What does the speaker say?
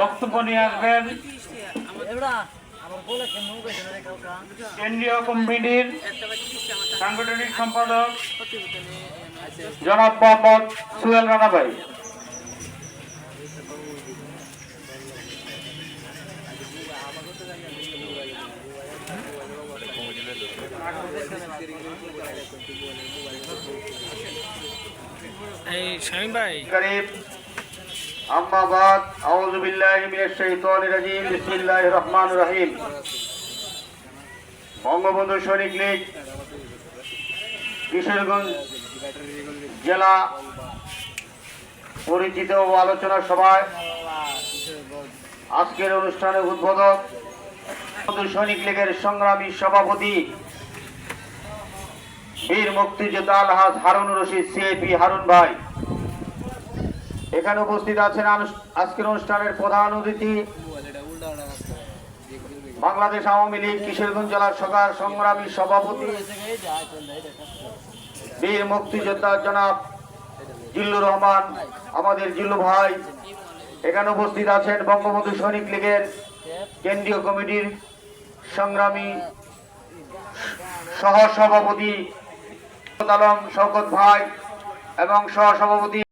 বক্তব্য নিয়ে আসবেন। কেন্দ্রীয় কমিটির সাংগঠনিক সম্পাদক জনাব মোহাম্মদ সুহেল রানা ভাই। এই শামীম ভাই আম্মা বাদ, আউযু বিল্লাহি মিনাশ শাইতানির রাজিম, বিসমিল্লাহির রহমানির রহিম। বঙ্গবন্ধু সৈনিক লীগ, কিশোরগঞ্জ জেলা পরিচিত ও আলোচনা সভায় আজকের অনুষ্ঠানে উদ্বোধক সৈনিক লীগের সংগ্রামী সভাপতি বীর মুক্তিযোদ্ধা আলহাজ হারুন রশিদ সিএপি হারুন ভাই। এখানে উপস্থিত আছেন আজকের অনুষ্ঠানের প্রধান অতিথি বাংলাদেশ আওয়ামী লীগ কিশোরগঞ্জ জেলার সরকার সংগ্রামী সভাপতি বীর মুক্তিযোদ্ধা জনাব জিল্লুর রহমান, আমাদের জিল্লু ভাই। এখানে উপস্থিত আছেন বঙ্গবন্ধু সৈনিক লীগের কেন্দ্রীয় কমিটির সংগ্রামী সহ সভাপতি আলম, শওকত ভাই এবং সহ সভাপতি